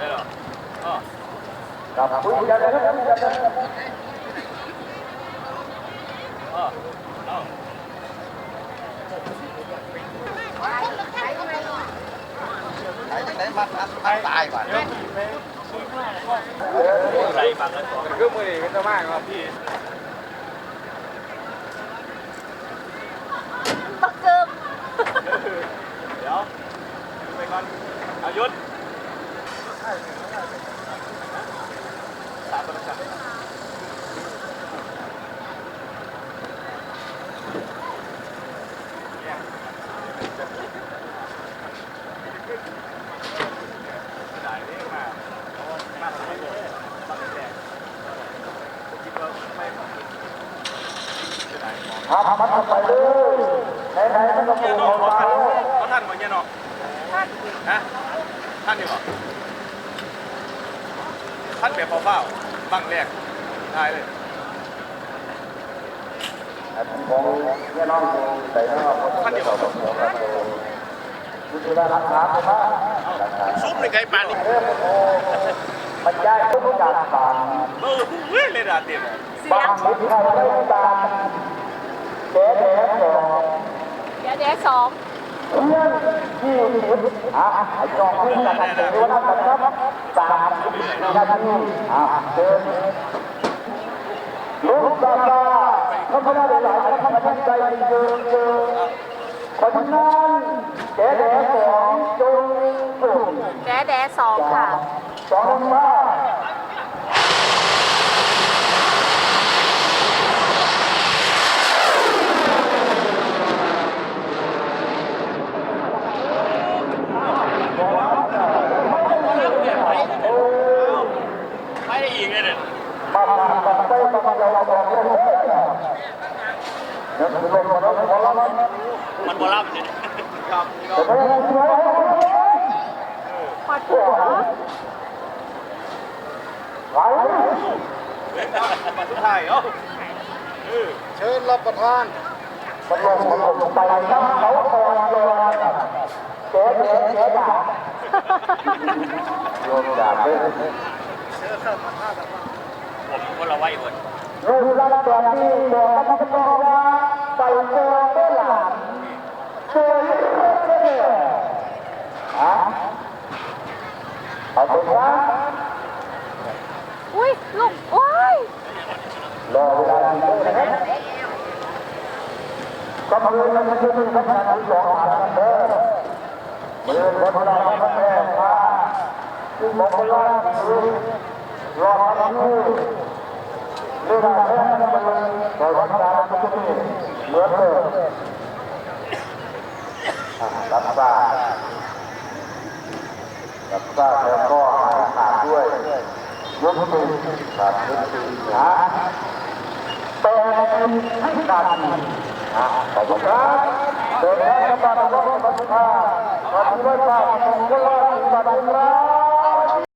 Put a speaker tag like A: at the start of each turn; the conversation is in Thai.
A: ได้หรออ๋อ
B: กับคุยกันนะครับคุยกันนะครับ
A: อ๋อเอา
C: ไอ้จังไหนมันอันอันตายก่อน
A: ไหลบังแล้วสอง
B: คือมือนี่เป็นตัวมากครับพี่
D: บักเกิม
A: เดี๋ยวไปก่อนอายุธ คิดว่าไม่หมดจะได้หมอ
B: ครับมันเข้าไปเลยไหนๆมันก็ปู
A: เนี่ยน้
B: ข
A: อง
B: อง
A: เขา
B: เรา
A: ท่านเขาท่านมาเนี่ยน้องฮะท่านนี่หรอ ท่านแบบเฝ้าๆบังแรกทายเลย
B: ของเนี่ยน้องใส่นะครับท่านเดียวกับผมครับดูที่ว่ารักษาไหมครับ
A: ซุปในไก่ปลานี่
B: เรื่องโอ้บรรยายทุกอย่างผ่าน
A: เออเฮ้ยเลยดาเต็ม
D: เสี
B: บายง
D: ง
B: มิตรไทยได้ตามเจ๊แดงสอง
D: เดี๋ยวเดี๋ยวสอง
B: เพื่อนที่สิบอะไอ้จองเพื่อนกันถือว่านักกันครับสาม นาทีอะเดินลูกตาตาเขาไม่ได้หลายเขาทำตั้งใจเดินเดินคนนั้นแดดแดงสองจงสุด
D: แดดแดดสองค่ะ
B: สองมา
A: ไม่ได้อีกเลยเนี่ย
B: มามามาไปมามาเราเราเราเราเดี๋ยวลงมาแล้วมาแล้ว
A: มันบอลับเนี่ย ครับ
B: แต่ไม่ได้ช่วย
D: ปัดหัว
B: ไหว
A: มาสุดท้ายเอ้าเออ
C: เชิญรับประทาน
B: มันลงมันลงไปน้ำเขาคอนเลยเจ๊เจ๊เจ๊ด่าโยมด่าเลย
A: ผมคนละไว้หมด
B: รูปร่างแบบนี้บอกกับพระว่าใส่เสื้อเสื้อหลานเสื้อเสื้อฮะ เอาไปนะ
D: อุ้ยลูกโอ้ย
B: รอเวลาดีด้วยนะครับก็มือมันจะมีพัฒนาที่สองหากันเด้อมือคนเราพัฒนามาที่มองคนละมือรอมาดูเรื่องอะไรมันแต่วันการมันจะมีเหมือนเดิมรับทรา บรับทราแล้วก็ขาดด้วยยกมือขาดยกมือนะเป็นให้การขอบคุณครับเดินทางกลับมาพบกันครับวันนี้เราจะมองกันว่าบัดนี้